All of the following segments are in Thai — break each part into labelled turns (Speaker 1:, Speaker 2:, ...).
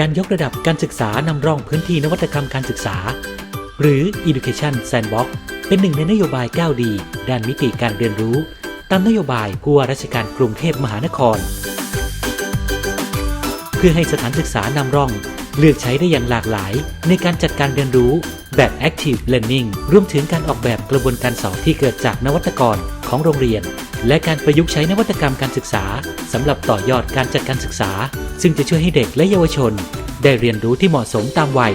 Speaker 1: การยกระดับการศึกษานำร่องพื้นที่นวัตกรรมการศึกษา หรือ Education Sandbox เป็นหนึ่งในนโยบายก้าวดีด้านมิติการเรียนรู้ ตามนโยบายผู้ว่าราชการกรุงเทพมหานคร เพื่อให้สถานศึกษานำร่อง เลือกใช้ได้อย่างหลากหลาย ในการจัดการเรียนรู้แบบ Active Learning รวมถึงการออกแบบกระบวนการสอนที่เกิดจากนวัตกรของโรงเรียน และการประยุกต์ใช้นวัตกรรมการศึกษาสำหรับต่อยอดการจัดการศึกษา ซึ่งจะช่วยให้เด็กและเยาวชน ได้เรียนรู้ที่เหมาะสมตามวัย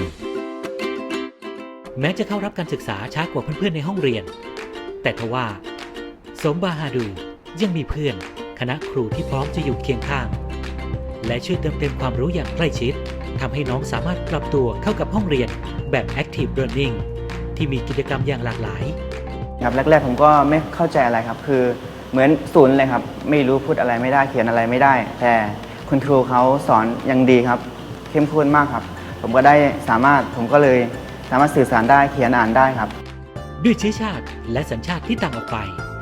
Speaker 1: แม้จะเข้ารับการศึกษาช้ากว่าเพื่อนๆในห้องเรียน แต่ทว่า สมบาฮาดูยังมีเพื่อน คณะครูที่พร้อมจะอยู่เคียงข้าง และช่วยเติมเต็มความรู้อย่างใกล้ชิดทำให้น้องสามารถปรับตัวเข้ากับห้องเรียนแบบ Active Learning ที่มีกิจกรรมอย่างหลากหลาย
Speaker 2: ครับแรกๆผมก็ไม่เข้าใจอะไรครับ คือ เหมือนศูนย์เลยครับ ไม่รู้พูดอะไรไม่ได้เขียนอะไรไม่ได้ แต่คุณครูเขาสอนอย่างดีครับ เข้มข้นมากครับ ผมก็ได้สามารถผมก็เลยสามารถสื่อสารได้เขียนอ่านได้ครับ
Speaker 1: ด้วยเชื้อชาติและสัญชาติที่ต่างออกไป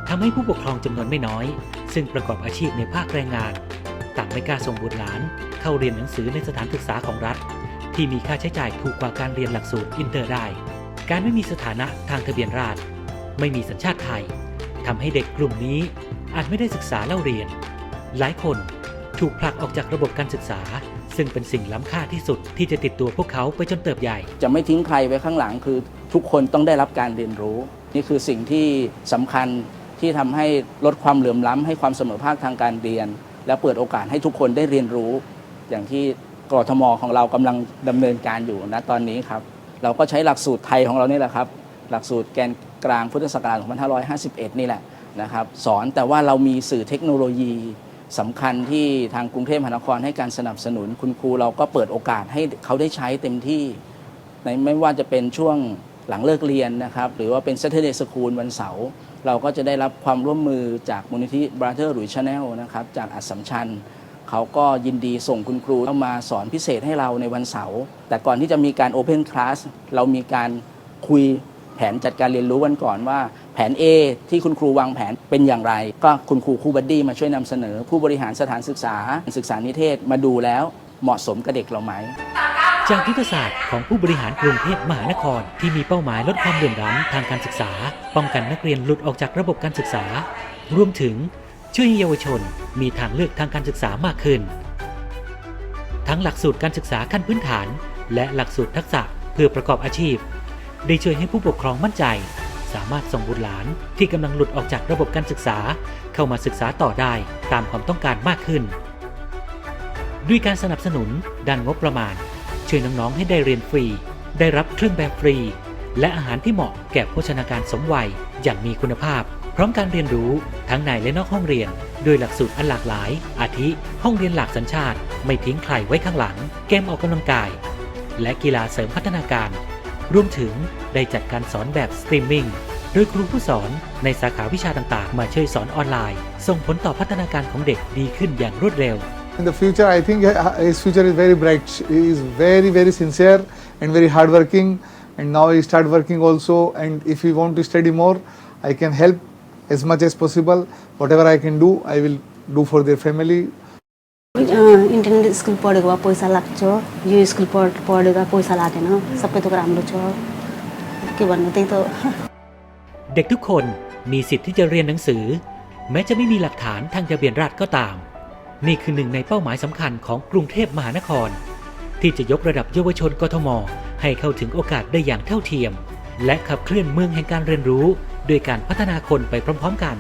Speaker 1: ทำให้ผู้ปกครองจำนวนไม่น้อย ซึ่งประกอบอาชีพในภาคแรงงาน ต่างไม่กล้าส่งบุตรหลาน เข้าเรียนหนังสือในสถานศึกษาของรัฐ ที่มีค่าใช้จ่ายถูกกว่าการเรียนหลักสูตรอินเตอร์ได้ การไม่มีสถานะทางทะเบียนราษฎรไม่มีสัญชาติไทย ทำให้เด็กกลุ่มนี้อาจไม่ได้ศึกษาเล่าเรียน หลายคนถูกผลักออกจากระบบการศึกษา ซึ่งเป็นสิ่งล้ำค่าที่สุดที่จะติดตัวพวกเขาไปจนเติบใหญ่
Speaker 3: จะไม่ทิ้งใครไว้ข้างหลังคือทุกคนต้องได้รับการเรียนรู้ นี่คือสิ่งที่สำคัญที่ทำให้ลดความเหลื่อมล้ำให้ความเสมอภาคทางการเรียน และเปิดโอกาสให้ทุกคนได้เรียนรู้ อย่างที่กรทมของเรากำลังดำเนินการอยู่ณตอนนี้ครับเราก็ใช้หลักสูตรไทยของเรานี่แหละครับ หลักสูตรแกน กลางพุทธศักราช 2551 นี่แหละนะครับสอนแต่ว่าเรามีสื่อเทคโนโลยีสำคัญที่ทางกรุงเทพมหานครให้การสนับสนุนคุณครูเราก็เปิดโอกาสให้เขาได้ใช้เต็มที่ในไม่ว่าจะเป็นช่วงหลังเลิกเรียนนะครับหรือว่าเป็น Saturday School วันเสาร์เราก็จะได้รับความร่วมมือจากมูลนิธิ Brother หรือ Channel นะครับจากอัสสัมชัญเขาก็ยินดีส่งคุณครูเข้ามาสอนพิเศษให้เราในวันเสาร์แต่ก่อนที่จะมีการ Open Class เรามีการคุย แผนจัดการเรียนรู้กันก่อนว่า แผน A ที่คุณครูวางแผนเป็นอย่างไร ก็คุณครูครูบัดดี้มาช่วยนำเสนอ ผู้บริหารสถานศึกษา ศึกษานิเทศมาดูแล้วเหมาะสมกับเด็กเราไหม
Speaker 1: จากยุทธศาสตร์ของผู้บริหารกรุงเทพมหานคร ที่มีเป้าหมายลดความเหลื่อมล้ำทางการศึกษา ป้องกันนักเรียนหลุดออกจากระบบการศึกษา รวมถึงช่วยเยาวชนมีทางเลือกทางการศึกษามากขึ้น ทั้งหลักสูตรการศึกษาขั้นพื้นฐาน และหลักสูตรทักษะเพื่อประกอบอาชีพ ได้ช่วยให้ผู้ปกครองมั่นใจ สามารถส่งบุตรหลานที่กำลังหลุดออกจากระบบการศึกษา เข้ามาศึกษาต่อได้ตามความต้องการมากขึ้น ด้วยการสนับสนุนด้านงบประมาณ ช่วยน้องๆให้ได้เรียนฟรี ได้รับเครื่องแบบฟรี และอาหารที่เหมาะแก่โภชนาการสมวัยอย่างมีคุณภาพ พร้อมการเรียนรู้ทั้งในและนอกห้องเรียน โดยหลักสูตรอันหลากหลาย อาทิ ห้องเรียนหลากสัญชาติ ไม่ทิ้งใครไว้ข้างหลัง เกมออกกำลังกาย และกีฬาเสริมพัฒนาการ รวมถึงได้จัดการสอนแบบสตรีมมิ่งโดยครูผู้สอนในสาขาวิชาต่างๆ มาช่วยสอนออนไลน์ ส่งผลต่อพัฒนาการของเด็กดีขึ้นอย่างรวดเร็ว
Speaker 4: In the future, I think his future is very bright. He is very, very sincere and very hardworking. And now he start working also. And if he want to study more, I can help as much as possible. Whatever I can do, I will do for their family.
Speaker 5: Internet school पढेको भए पैसा लाग्छ यो स्कुल पढ पढेको भए पैसा लागेन सबै थोक राम्रो छ के भन्नु त्यही त हो
Speaker 1: เด็กทุกคนมีสิทธิ์ที่จะเรียนหนังสือ แม้จะไม่มีหลักฐานทางทะเบียนราษฎรก็ตาม นี่คือหนึ่งในเป้าหมายสำคัญของกรุงเทพมหานคร ที่จะยกระดับเยาวชนกทม ให้เข้าถึงโอกาสได้อย่างเท่าเทียม และขับเคลื่อนเมืองแห่งการเรียนรู้ ด้วยการพัฒนาคนไปพร้อมๆกัน